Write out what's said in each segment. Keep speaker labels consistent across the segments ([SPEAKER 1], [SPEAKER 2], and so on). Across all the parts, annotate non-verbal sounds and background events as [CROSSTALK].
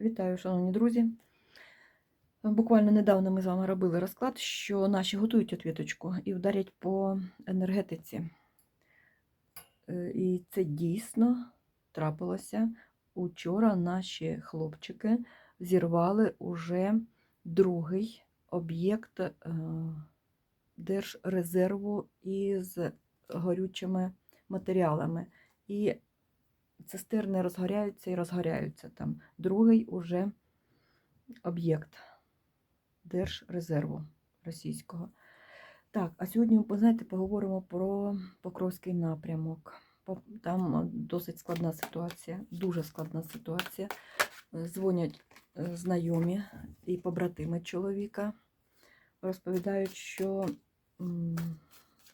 [SPEAKER 1] Вітаю, шановні друзі. Буквально недавно ми з вами робили розклад, що наші готують отвіточку і вдарять по енергетиці. Е, І це дійсно трапилося. Учора наші хлопчики зірвали уже другий об'єкт е, держрезерву із горючими матеріалами. І цистерни розгоряються і розгоряються там. Другий уже об'єкт Держрезерву російського. Так, а сьогодні, ви знаєте, поговоримо про Покровський напрямок. Там е, досить складна ситуація, дуже складна ситуація. Е, Дзвонять е, знайомі і побратими чоловіка. Розповідають, що,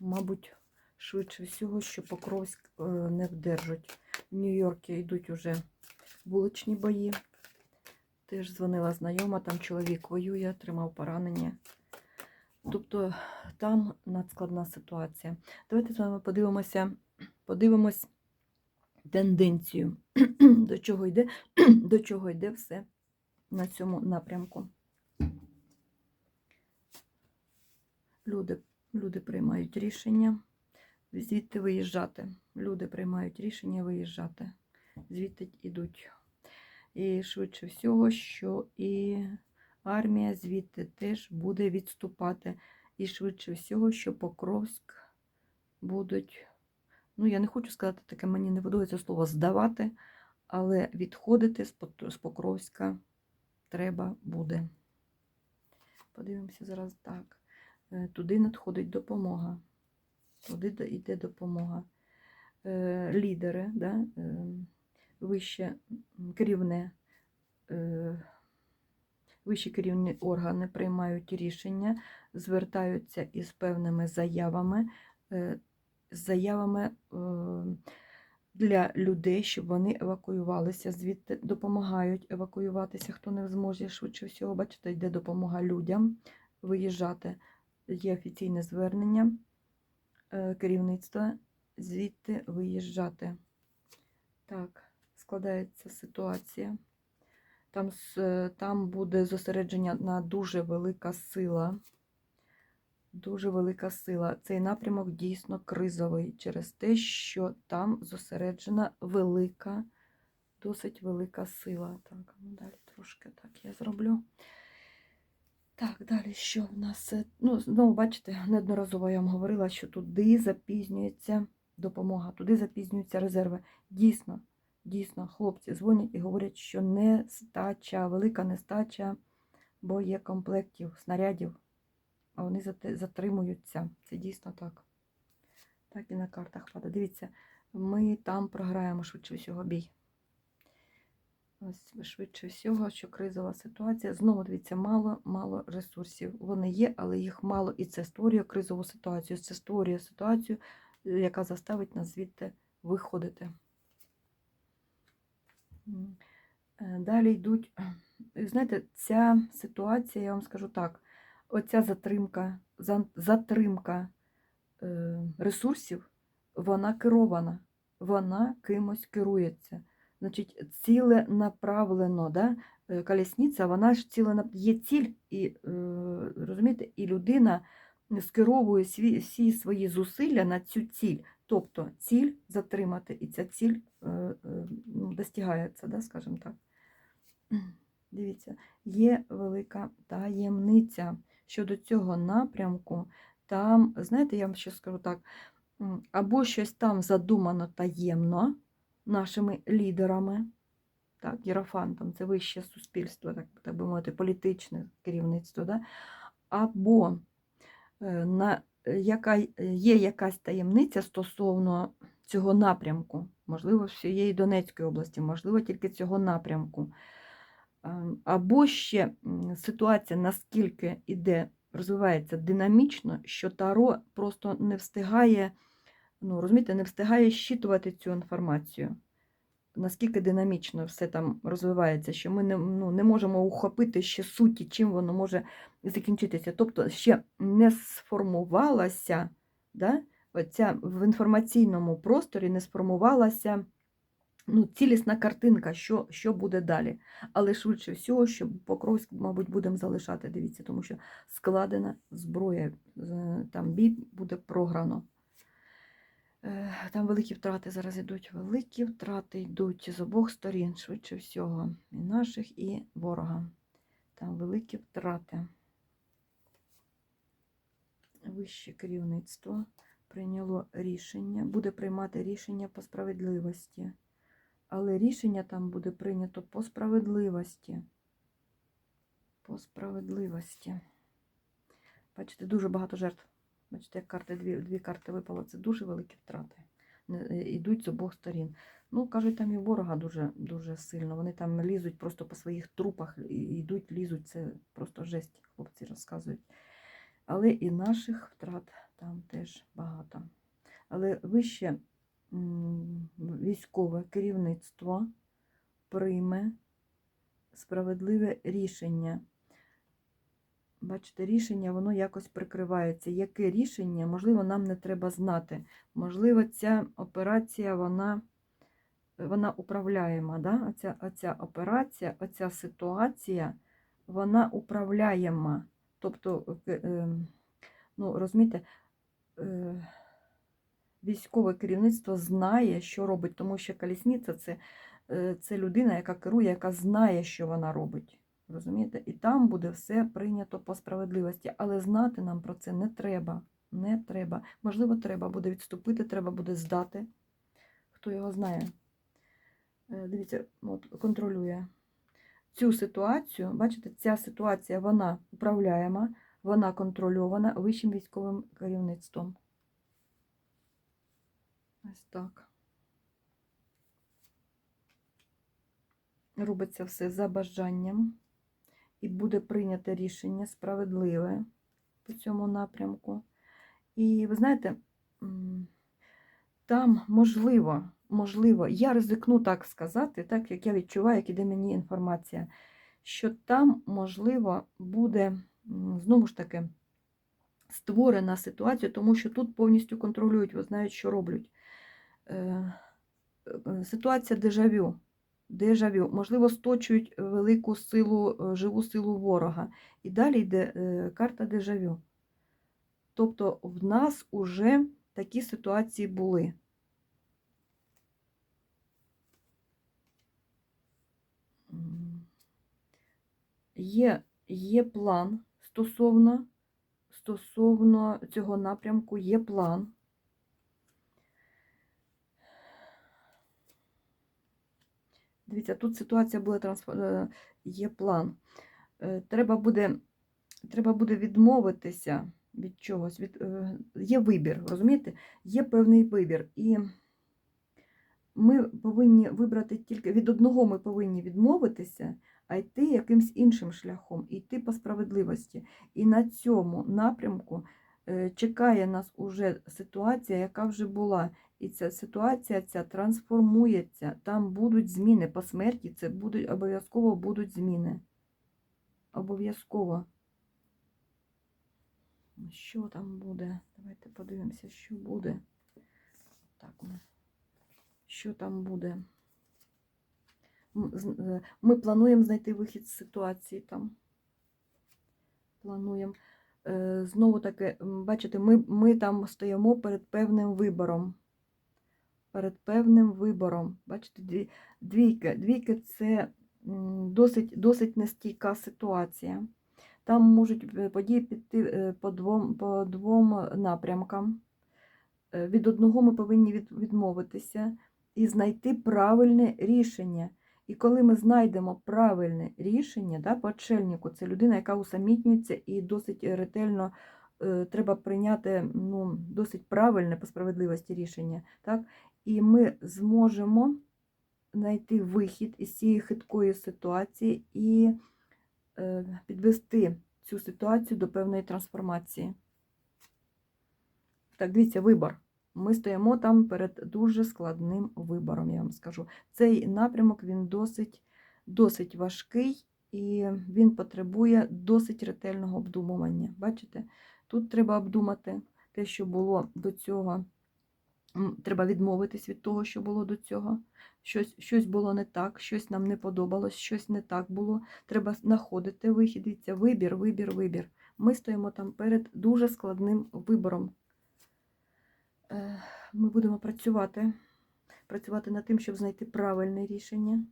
[SPEAKER 1] мабуть, швидше всього, що Покровськ не вдержать. В Нью-Йорку йдуть уже вуличні бої. Теж дзвонила знайома, там чоловік воює, отримав поранення. Тобто там надскладна ситуація. Давайте з вами подивимося, подивимось тенденцію, [CLEARS THROAT] до чого йде, [CLEARS THROAT] до чого йде все на цьому напрямку. Люди, люди приймають рішення звідти виїжджати. Люди приймають рішення виїжджати. Звідти йдуть. І швидше всього, що і армія звідти теж буде відступати. І швидше всього, що Покровськ будуть, ну я не хочу сказати таке, мені не подобається слово здавати, але відходити з Покровська треба буде. Подивимося зараз так. Е, Туди надходить допомога. Туди йде допомога. Е, Лідери, да? е, вище керівне, е, вищі керівні органи приймають рішення, звертаються із певними заявами, заявами для людей, щоб вони евакуювалися звідти, допомагають евакуюватися, хто не зможе швидше всього. Бачите, йде допомога людям виїжджати. Є офіційне звернення керівництва звідти виїжджати. Так, складається ситуація. Там, там буде зосередження на дуже велика сила. Дуже велика сила. Цей напрямок дійсно кризовий через те, що там зосереджена велика, досить велика сила. Так, ну далі трошки так я зроблю. Так, далі що в нас? Ну, знову бачите, неодноразово я вам говорила, що туди запізнюється допомога, туди запізнюються резерви. Дійсно, дійсно, хлопці дзвонять і говорять, що нестача, велика нестача боєкомплектів, снарядів, а вони затримуються. Це дійсно так. Так і на картах падає. Дивіться, ми там програємо швидше всього бій. Ось швидше всього, що кризова ситуація. Знову дивіться, мало, мало ресурсів. Вони є, але їх мало. І це створює кризову ситуацію. Це створює ситуацію, яка заставить нас звідти виходити. Е, Далі йдуть. Знаєте, ця ситуація, я вам скажу так: оця затримка, затримка е, ресурсів, вона керована, вона кимось керується. Значить, ціле направлено, да? е, колесниця, вона ж ціле є ціль, і розумієте, і людина скеровує всі свої зусилля на цю ціль. Тобто ціль затримати, і ця ціль е, е, ну, достигається, да, скажімо так. [CLEARS THROAT] Дивіться, є велика таємниця щодо цього напрямку. Там, знаєте, я вам ще скажу так, або щось там задумано таємно нашими лідерами, так, єрофантом, це вище суспільство, так, так би мовити, політичне керівництво, да? або на, е, яка, є якась таємниця стосовно цього напрямку, можливо, всієї Донецької області, можливо, тільки цього напрямку. Ем, Або ще ситуація наскільки іде, розвивається динамічно, що Таро просто не встигає, ну, розумієте, не встигає щитувати цю інформацію. Наскільки динамічно все там розвивається, що ми не, ну, не можемо ухопити ще суті, чим воно може закінчитися. Тобто ще не сформувалася, да, оця, в інформаційному просторі не сформувалася ну, цілісна картинка, що, що буде далі. Але швидше всього, що Покровськ, мабуть, будемо залишати, дивіться, тому що складена зброя, там бій буде програно. Е, Там великі втрати зараз йдуть. Великі втрати йдуть з обох сторін, швидше всього, і наших, і ворога. Там великі втрати. Вище керівництво прийняло рішення, буде приймати рішення по справедливості. Але рішення там буде прийнято по справедливості. По справедливості. Бачите, дуже багато жертв. Бачите, як карти, дві, дві карти випало. Це дуже великі втрати. Е, Йдуть з обох сторін. Ну, кажуть, там і ворога дуже, дуже сильно. Вони там лізуть просто по своїх трупах, йдуть, лізуть. Це просто жесть, хлопці розказують. Але і наших втрат там теж багато. Але вище військове керівництво прийме справедливе рішення. Бачите, рішення, воно якось прикривається. Яке рішення, можливо, нам не треба знати. Можливо, ця операція, вона, вона управляєма. Да? Оця, оця операція, оця ситуація, вона управляєма. Тобто, е, е, ну, розумієте, е, військове керівництво знає, що робить, тому що колісниця це, е, це людина, яка керує, яка знає, що вона робить. Розумієте? І там буде все прийнято по справедливості. Але знати нам про це не треба. Не треба. Можливо, треба буде відступити, треба буде здати. Хто його знає? Е, Дивіться, от, контролює цю ситуацію. Бачите, ця ситуація вона управляєма, вона контрольована вищим військовим керівництвом. Ось так. Робиться все за бажанням, і буде прийнято рішення справедливе по цьому напрямку. І ви знаєте, там можливо, можливо, я ризикну так сказати, так як я відчуваю, як іде мені інформація, що там, можливо, буде знову ж таки створена ситуація, тому що тут повністю контролюють, ви знають, що роблять. Е, е, Ситуація дежавю. Дежавю. Можливо, сточують велику силу, е, живу силу ворога. І далі йде е, карта дежавю. Тобто в нас уже такі ситуації були. Є, є план стосовно, стосовно цього напрямку, є план. Дивіться, тут ситуація була трансфор... е, є план. Е, Треба буде, треба буде відмовитися від чогось. Від... е, Є вибір, розумієте? Є певний вибір. І ми повинні вибрати тільки від одного ми повинні відмовитися, а йти якимсь іншим шляхом, йти по справедливості. І на цьому напрямку чекає нас уже ситуація, яка вже була. І ця ситуація ця трансформується. Там будуть зміни по смерті, це будуть обов'язково будуть зміни. Обов'язково. Що там буде? Давайте подивимося, що буде. Так. Що там буде? Е, Ми плануємо знайти вихід з ситуації там. Плануємо. Е, Знову таки, бачите, ми, ми там стоїмо перед певним вибором. Перед певним вибором. Бачите, дві, двійки. Двійки це досить, досить нестійка ситуація. Там можуть е, події піти е, по двом, по двом напрямкам. Е, Від одного ми повинні відмовитися і знайти правильне рішення. І коли ми знайдемо правильне рішення, да, по отшельнику, це людина, яка усамітнюється і досить ретельно треба прийняти ну, досить правильне по справедливості рішення. Так? І ми зможемо знайти вихід із цієї хиткої ситуації і е, підвести цю ситуацію до певної трансформації. Так, дивіться, вибор. Ми стоїмо там перед дуже складним вибором, я вам скажу. Цей напрямок він досить, досить важкий і він потребує досить ретельного обдумування. Бачите? Тут треба обдумати те, що було до цього Треба відмовитись від того, що було до цього. Щось, щось було не так, щось нам не подобалось, щось не так було. Треба знаходити вихід. Дивіться, вибір, вибір, вибір. Ми стоїмо там перед дуже складним вибором. Е, Ми будемо працювати, працювати над тим, щоб знайти правильне рішення.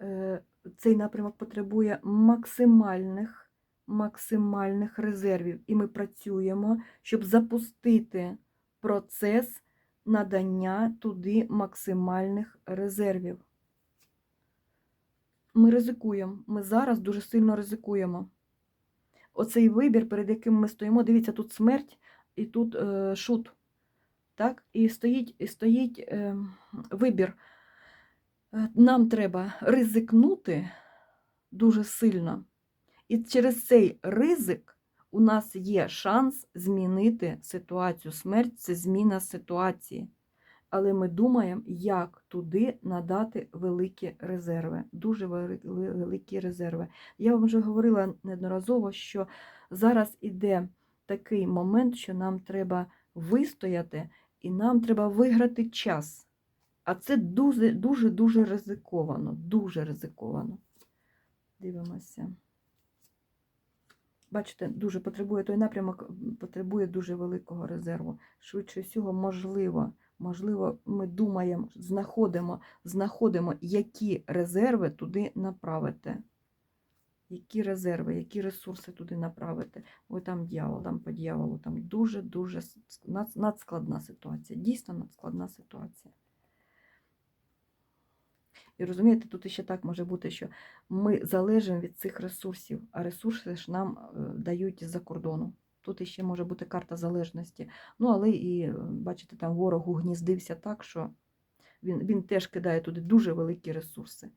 [SPEAKER 1] Е, Цей напрямок потребує максимальних, максимальних резервів. І ми працюємо, щоб запустити процес надання туди максимальних резервів. Ми ризикуємо. Ми зараз дуже сильно ризикуємо. Оцей вибір, перед яким ми стоїмо, дивіться, тут смерть і тут е, шут. Так? І стоїть, і стоїть е, вибір. Е, Нам треба ризикнути дуже сильно. І через цей ризик у нас є шанс змінити ситуацію. Смерть це зміна ситуації. Але ми думаємо, як туди надати великі резерви, дуже великі резерви. Я вам вже говорила неодноразово, що зараз іде такий момент, що нам треба вистояти і нам треба виграти час. А це дуже дуже дуже ризиковано. Дуже ризиковано. Дивимося. Бачите, дуже потребує той напрямок, потребує дуже великого резерву. Швидше всього, можливо, можливо, ми думаємо, знаходимо, знаходимо, які резерви туди направити. Які резерви, які ресурси туди направити. Ой, там дьявол, там по дьяволу, там дуже-дуже надскладна ситуація. Дійсно надскладна ситуація. І розумієте, тут ще так може бути, що ми залежимо від цих ресурсів, а ресурси ж нам е, дають з-за кордону. Тут іще може бути карта залежності. Ну, але і, е, бачите, там ворог угніздився так, що він, він теж кидає туди дуже великі ресурси.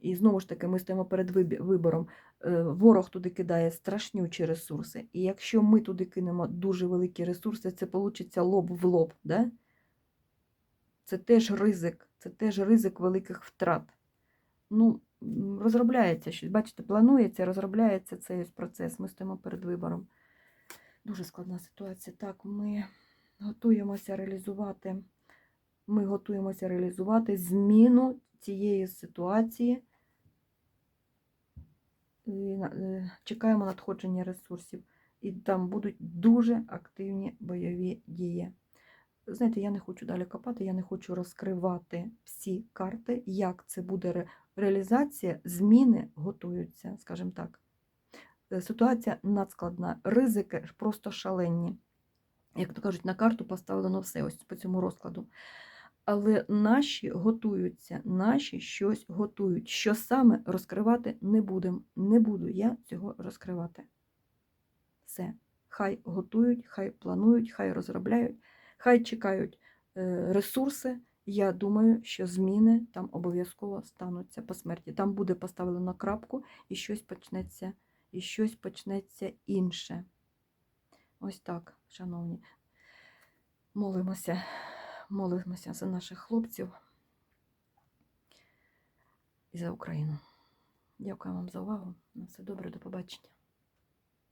[SPEAKER 1] І знову ж таки, ми стоїмо перед вибором. Е, Ворог туди кидає страшнючі ресурси. І якщо ми туди кинемо дуже великі ресурси, це вийде лоб в лоб. Да? Це теж ризик, це теж ризик великих втрат. Ну, розробляється щось. Бачите, планується, розробляється цей процес. Ми стоїмо перед вибором. Дуже складна ситуація. Так, ми готуємося реалізувати. Ми готуємося реалізувати зміну цієї ситуації. І е, чекаємо надходження ресурсів. І там будуть дуже активні бойові дії. Знаєте, я не хочу далі копати, я не хочу розкривати всі карти, як це буде ре- реалізація, зміни готуються, скажімо так. Е, Ситуація надскладна, ризики просто шалені. Як то кажуть, на карту поставлено все ось по цьому розкладу. Але наші готуються, наші щось готують. Що саме розкривати не будемо. Не буду я цього розкривати. Все. Хай готують, хай планують, хай розробляють, хай чекають е, ресурси. Я думаю, що зміни там обов'язково стануться по смерті. Там буде поставлено крапку і щось почнеться, і щось почнеться інше. Ось так, шановні. Молимося, молимося за наших хлопців і за Україну. Дякую вам за увагу. На все добре, до побачення.